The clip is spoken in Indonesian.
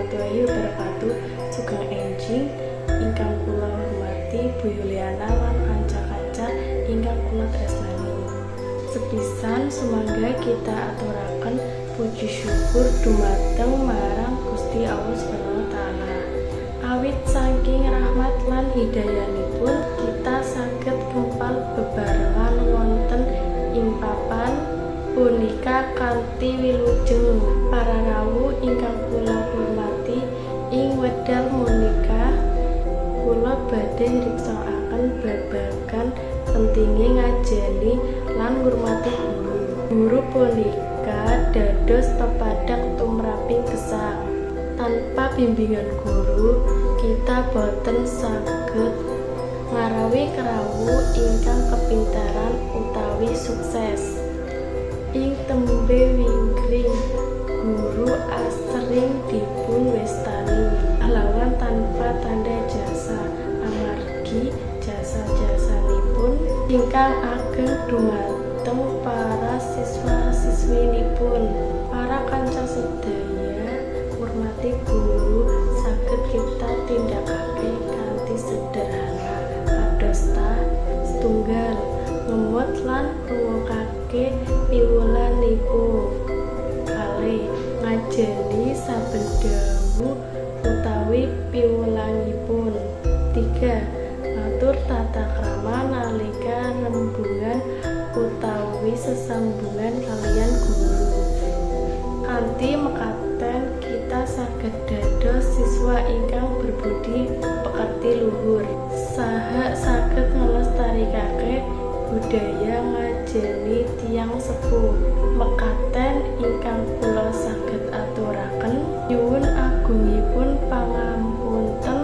Wallahi berpadu sugeng enjing ingkang kula hormati Bu Yuliana lan Anca Kaca ingkang kula tresnani. Sepisan semoga kita aturaken puji syukur dumateng marang Gusti Allah Subhanahu taala. Awit saking rahmat lan hidayanipun kita Sakit kempal bebarengan wonten ing papan punika kanthi wilujeng para badhe ngriksoaken babagan pentingnya ngajeni lan ngurmati guru. Guru punika dados pepadak tumraping gesang. Tanpa bimbingan guru, kita boten saged ngarawi kerawu ingkang kepintaran utawi sukses. Ing tembe ingkang ageng dumateng para siswa siswi ini pun Para kanca sedaya hormati guru sakit kita tindakake kanthi sederhana kadosta setunggal ngemot lan ngrungokake piwulanipun. Kali ngajeni sabedamu dangu utawi piwulangipun. tiga utawi sesambungan kalian guru. Kanthi mekaten kita saged dados siswa ingkang berbudi pekerti luhur. Saha saged ngelestarikake budaya ngajeni tiang sepuh. Mekaten ingkang kula saged aturaken nyuwun agungipun pangapunten